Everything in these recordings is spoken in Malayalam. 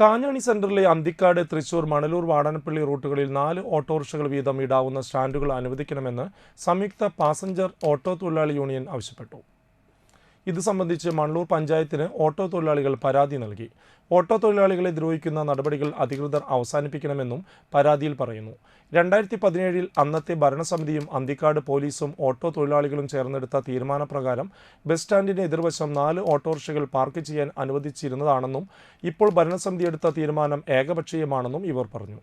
കാഞ്ഞാണി സെന്ററിലെ അന്തിക്കാട് തൃശൂർ മണലൂർ വാടനപ്പള്ളി റൂട്ടുകളിൽ നാല് ഓട്ടോറിക്ഷകൾ വീതം ഇടാവുന്ന സ്റ്റാൻഡുകൾ അനുവദിക്കണമെന്ന് സംയുക്ത പാസഞ്ചർ ഓട്ടോ തൊഴിലാളി യൂണിയൻ ആവശ്യപ്പെട്ടു. ഇത് സംബന്ധിച്ച് മണ്ണൂർ പഞ്ചായത്തിന് ഓട്ടോ തൊഴിലാളികൾ പരാതി നൽകി. ഓട്ടോ തൊഴിലാളികളെ ദ്രോഹിക്കുന്ന നടപടികൾ അധികൃതർ അവസാനിപ്പിക്കണമെന്നും പരാതിയിൽ പറയുന്നു. രണ്ടായിരത്തി പതിനേഴിൽ അന്നത്തെ ഭരണസമിതിയും അന്തിക്കാട് പോലീസും ഓട്ടോ തൊഴിലാളികളും ചേർന്നെടുത്ത തീരുമാനപ്രകാരം ബസ് സ്റ്റാൻഡിന്റെ എതിർവശം നാല് ഓട്ടോറിക്ഷകൾ പാർക്ക് ചെയ്യാൻ അനുവദിച്ചിരുന്നതാണെന്നും ഇപ്പോൾ ഭരണസമിതി എടുത്ത തീരുമാനം ഏകപക്ഷീയമാണെന്നും ഇവർ പറഞ്ഞു.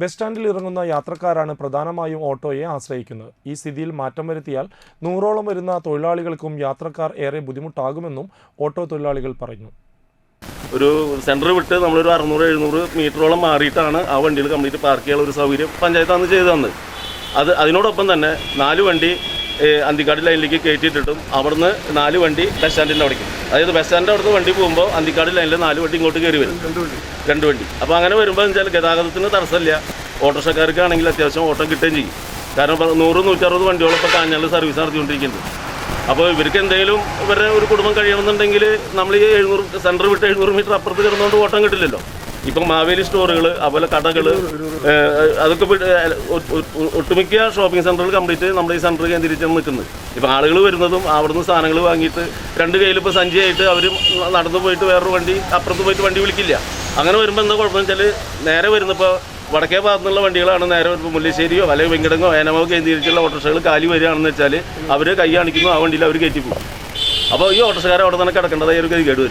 ബസ് സ്റ്റാൻഡിൽ ഇറങ്ങുന്ന യാത്രക്കാരാണ് പ്രധാനമായും ഓട്ടോയെ ആശ്രയിക്കുന്നത്. ഈ സ്ഥിതിയിൽ മാറ്റം വരുത്തിയാൽ നൂറോളം വരുന്ന തൊഴിലാളികൾക്കും യാത്രക്കാർ ഏറെ ബുദ്ധിമുട്ടാകുമെന്നും ഓട്ടോ തൊഴിലാളികൾ പറഞ്ഞു. ഒരു സെന്റർ വിട്ട് നമ്മളൊരു അറുന്നൂറ് എഴുന്നൂറ് മീറ്ററോളം മാറിയിട്ടാണ് ആ വണ്ടികൾ കംപ്ലീറ്റ് പാർക്ക് ചെയ്യാനുള്ള ഒരു സൗകര്യം പഞ്ചായത്ത് അന്ന്. ചെയ്തു തന്നത് അത് അതിനോടൊപ്പം തന്നെ നാല് വണ്ടി അന്തിക്കാട് ലൈനിലേക്ക് കയറ്റിയിട്ടിട്ടും അവിടുന്ന് നാല് വണ്ടി ബസ് സ്റ്റാൻഡിന്റെ അവിടേക്ക്. അതായത് ബസ് സ്റ്റാൻഡിന്റെ അവിടുന്ന് വണ്ടി പോകുമ്പോൾ അന്തിക്കാട് ലൈനിൽ നാല് വണ്ടി ഇങ്ങോട്ട് കയറി വരും. രണ്ട് വണ്ടി. അപ്പോൾ അങ്ങനെ വരുമ്പോൾ എന്ന് വെച്ചാൽ ഗതാഗതത്തിന് തടസ്സമില്ല. ഓട്ടോറിക്ഷക്കാർക്കാണെങ്കിൽ അത്യാവശ്യം ഓട്ടം കിട്ടുകയും ചെയ്യും. കാരണം ഇപ്പോൾ നൂറ് നൂറ്ററുപത് വണ്ടിയോളം ഇപ്പോൾ കാഞ്ഞാൽ സർവീസ് നടത്തിക്കൊണ്ടിരിക്കുന്നുണ്ട്. അപ്പോൾ ഇവർക്ക് എന്തെങ്കിലും ഇവരുടെ ഒരു കുടുംബം കഴിയണമെന്നുണ്ടെങ്കിൽ നമ്മൾ ഈ എഴുന്നൂറ് സെന്റർ വിട്ട് എഴുന്നൂറ് മീറ്റർ അപ്പുറത്ത് കിടന്നുകൊണ്ട് ഓട്ടം കിട്ടില്ലല്ലോ. ഇപ്പം മാവേലി സ്റ്റോറുകൾ അതുപോലെ കടകൾ അതൊക്കെ ഒട്ടുമിക്ക ഷോപ്പിംഗ് സെന്ററുകൾ കംപ്ലീറ്റ് നമ്മുടെ ഈ സെന്റർ കേന്ദ്രീകരിച്ചാണ് നിൽക്കുന്നത്. ഇപ്പം ആളുകൾ വരുന്നതും അവിടുന്ന് സാധനങ്ങൾ വാങ്ങിയിട്ട് രണ്ട് കയ്യിൽ ഇപ്പോൾ സഞ്ചിയായിട്ട് അവർ നടന്നു പോയിട്ട് വേറൊരു വണ്ടി അപ്പുറത്ത് പോയിട്ട് വണ്ടി വിളിക്കില്ല. അങ്ങനെ വരുമ്പോൾ എന്താ കുഴപ്പമെന്ന് വെച്ചാൽ നേരെ വരുന്നപ്പോൾ വടക്കേ ഭാഗത്തു നിന്നുള്ള വണ്ടികളാണ് നേരെ വരുമ്പോൾ മുല്ലശ്ശേരിയോ അല്ലെങ്കിൽ വെങ്കിടങ്ങോ ഏനമോ കേന്ദ്രീകരിച്ചുള്ള ഓട്ടോറിക്ഷകൾ കാലി വരികയാണെന്ന് വെച്ചാൽ അവർ കൈ കാണിക്കുന്നു ആ വണ്ടിയിൽ അവർ കയറ്റി പോകും അപ്പോൾ ഈ ഓട്ടോറിക്ഷക്കാരെ അവിടെ തന്നെ കിടക്കേണ്ടതായി ഒരു കൈ വരും.